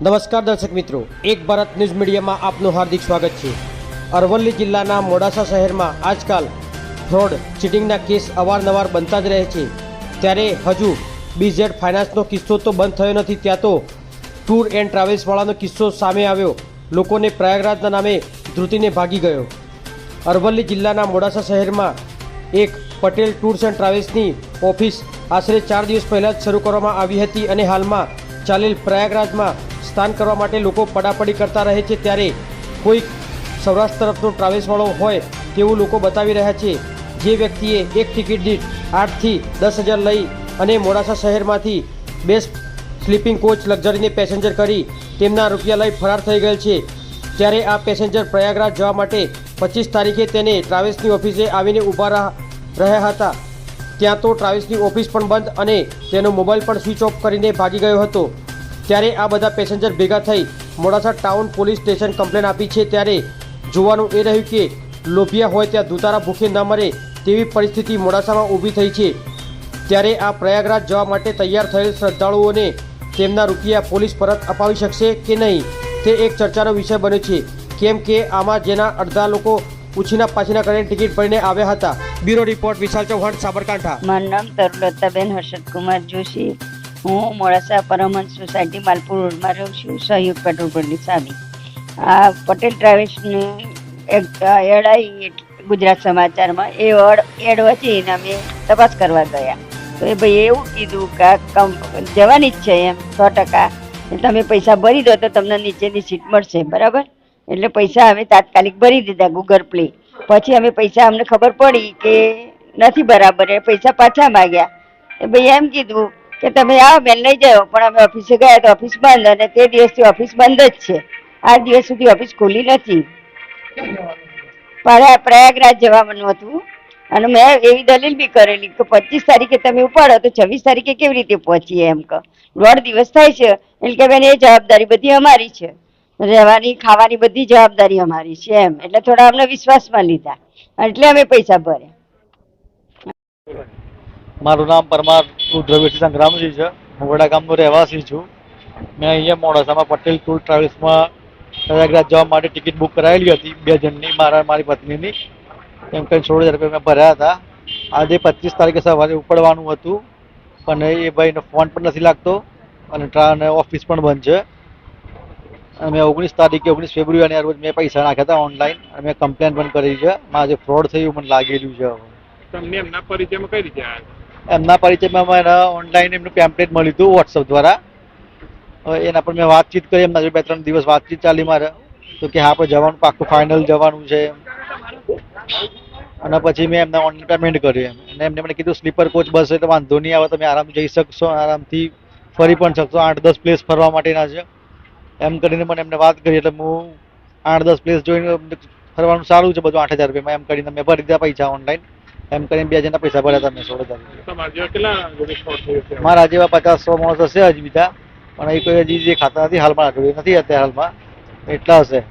નમસ્કાર દર્શક મિત્રો, એક ભારત ન્યૂઝ મીડિયામાં આપનું હાર્દિક સ્વાગત છે. અરવલ્લી જિલ્લાના મોડાસા શહેરમાં આજકાલ ફ્રોડ, ચીટિંગના કેસ અવારનવાર બનતા જ રહે છે. ત્યારે હજુ બીઝેડ ફાઇનાન્સનો કિસ્સો તો બંધ થયો નથી, ત્યાં તો ટૂર એન્ડ ટ્રાવેલ્સવાળાનો કિસ્સો સામે આવ્યો. લોકોને પ્રયાગરાજના નામે ધ્રુતીને ભાગી ગયો. અરવલ્લી જિલ્લાના મોડાસા શહેરમાં એક પટેલ ટૂર્સ એન્ડ ટ્રાવેલ્સની ઓફિસ આશરે ચાર દિવસ પહેલાં જ શરૂ કરવામાં આવી હતી અને હાલમાં ચાલેલ પ્રયાગરાજમાં સ્નાન કરવા માટે લોકો પડાપડી કરતા રહે છે ત્યારે કોઈ સૌરાષ્ટ્ર તરફનો ટ્રાવેલ્સવાળો હોય તેવું લોકો બતાવી રહ્યા છે. જે વ્યક્તિએ એક ટિકિટ દીઠ આઠથી દસ હજાર લઈ અને મોડાસા શહેરમાંથી બેસ્ટ સ્લીપિંગ કોચ લક્ઝરીને પેસેન્જર કરી તેમના રૂપિયા લઈ ફરાર થઈ ગયેલ છે. ત્યારે આ પેસેન્જર પ્રયાગરાજ જવા માટે પચીસ તારીખે તેને ટ્રાવેલ્સની ઓફિસે આવીને ઊભા રહા- રહ્યા હતા. ત્યાં તો ટ્રાવેલ્સની ઓફિસ પણ બંધ અને તેનો મોબાઈલ પણ સ્વિચ ઓફ કરીને ભાગી ગયો હતો. ત્યારે આ બધા પેસેન્જર ભેગા થઈ Modasa town police station complaint આપી છે. ત્યારે જોવાનું એ રહ્યું કે લોભિયા હોય ત્યાં દુતારા ભૂખે ન મરે તેવી પરિસ્થિતિ મોડાસામાં ઊભી થઈ છે. ત્યારે આ પ્રયાગરાજ જવા માટે તૈયાર થયેલ શ્રદ્ધાળુઓને તેમના રૂપિયા પોલીસ પરત અપાવી શકશે કે નહીં તે એક ચર્ચાનો વિષય બન્યો છે. કેમ કે આમાં જેના અડધા લોકો ઉછીના પાછીના કરીને ટિકિટ ભરીને આવ્યા હતા. Bureau report Vishal Chauhan, Sabarkantha. મારું નામ તરુલતાબેન હર્ષદકુમાર જોશી. હું મોડાસા પરમહંસ સોસાયટી માલપુર રોડમાં રહું છું, સહયોગ પેટ્રોલ પંપની સામે. આ પટેલ ટ્રાવેલ્સની એક એડ ગુજરાત સમાચારમાં, એ એડ વચ્ચે અમે તપાસ કરવા ગયા. તો એ ભાઈ એવું કીધું કે જવાની જ છે એમ, સો ટકા. તમે પૈસા ભરી દો તો તમને નીચેની સીટ મળશે, બરાબર? એટલે પૈસા અમે તાત્કાલિક ભરી દીધા ગૂગલ પ્લે પછી અમે પૈસા, અમને ખબર પડી કે નથી બરાબર, એ પૈસા પાછા માગ્યા. એ ભાઈ એમ કીધું કે તમે આવો, બેન લઈ જાઓ. પણ અમે ઓફિસે ગયા તો ઓફિસ બંધ અને તે દિવસથી ઓફિસ બંધ જ છે. આ દિવસ સુધી ઓફિસ ખુલી નથી. પ્રયાગરાજ જવાનું હતું અને મેં એવી દલીલ બી કરેલી કે પચીસ તારીખે તમે ઉપાડો તો છવ્વીસ તારીખે કેવી રીતે પહોંચીએ એમ કહો. દોઢ દિવસ થાય છે. એટલે કે બેન, એ જવાબદારી બધી અમારી છે. રહેવાની, ખાવાની બધી જવાબદારી અમારી છે એમ. એટલે થોડા અમને વિશ્વાસમાં લીધા. એટલે અમે પૈસા ભર્યા. મારું નામ પરમાર રુદ્રવીરસિંહ સંગ્રામજી છે. હું વડા ગામનો રહેવાસી છું. મેં અહીંયા મોડાસામાં પટેલ ટૂર ટ્રાવેલ્સમાં પ્રયાગરાજ જવા માટે ટિકિટ બુક કરાવેલી હતી. બે જણની, મારા, મારી પત્નીની. એમ કંઈ સોળ હજાર રૂપિયા મેં ભર્યા હતા. આજે પચીસ તારીખે સવારે ઉપડવાનું હતું. પણ એ ભાઈનો ફોન પણ નથી લાગતો અને ટ્રા ઓફિસ પણ બંધ છે. અને મેં ઓગણીસ તારીખે, ઓગણીસ ફેબ્રુઆરીના રોજ મેં પૈસા નાખ્યા હતા ઓનલાઈન અને મેં કમ્પ્લેન પણ કરી છે. મારે ફ્રોડ થયું, મને લાગેલું છે હવે. તમને એમના પરિચયમાં કઈ રીતે આવ્યા એમના પરિચયમાં મને ઓનલાઈન એમનું પેમ્પલેટ મળ્યું હતું વોટ્સઅપ દ્વારા. એના પર મેં વાતચીત કરી, એમના બે ત્રણ દિવસ વાતચીત ચાલી મારે. તો કે હા, આપણે જવાનું, પાક્કું ફાઇનલ જવાનું છે અને પછી મેં એમને ઓનલાઈન પેમેન્ટ કર્યું એમ. અને એમને મને કીધું સ્લીપર કોચ બસ, એટલે વાંધો નહીં આવે, તમે આરામ જઈ શકશો, આરામથી ફરી પણ શકશો. આઠ દસ પ્લેસ ફરવા માટેના છે. એમ કરીને મને એમને વાત કરી, એટલે હું આઠ દસ પ્લેસ જોઈને ફરવાનું સારું છે બધું આઠ હજાર રૂપિયામાં. એમ કરીને મેં ભરી દીધા પૈસા ઓનલાઈન એમ કરીને બે જણના પૈસા ભર્યા હતા મેં સોળ હજાર મારા જેવા પચાસ સો માણસ હશે હજી બીજા. પણ એ કોઈ હજી જે ખાતા નથી હાલમાં નથી અત્યારે હાલમાં. એટલા હશે.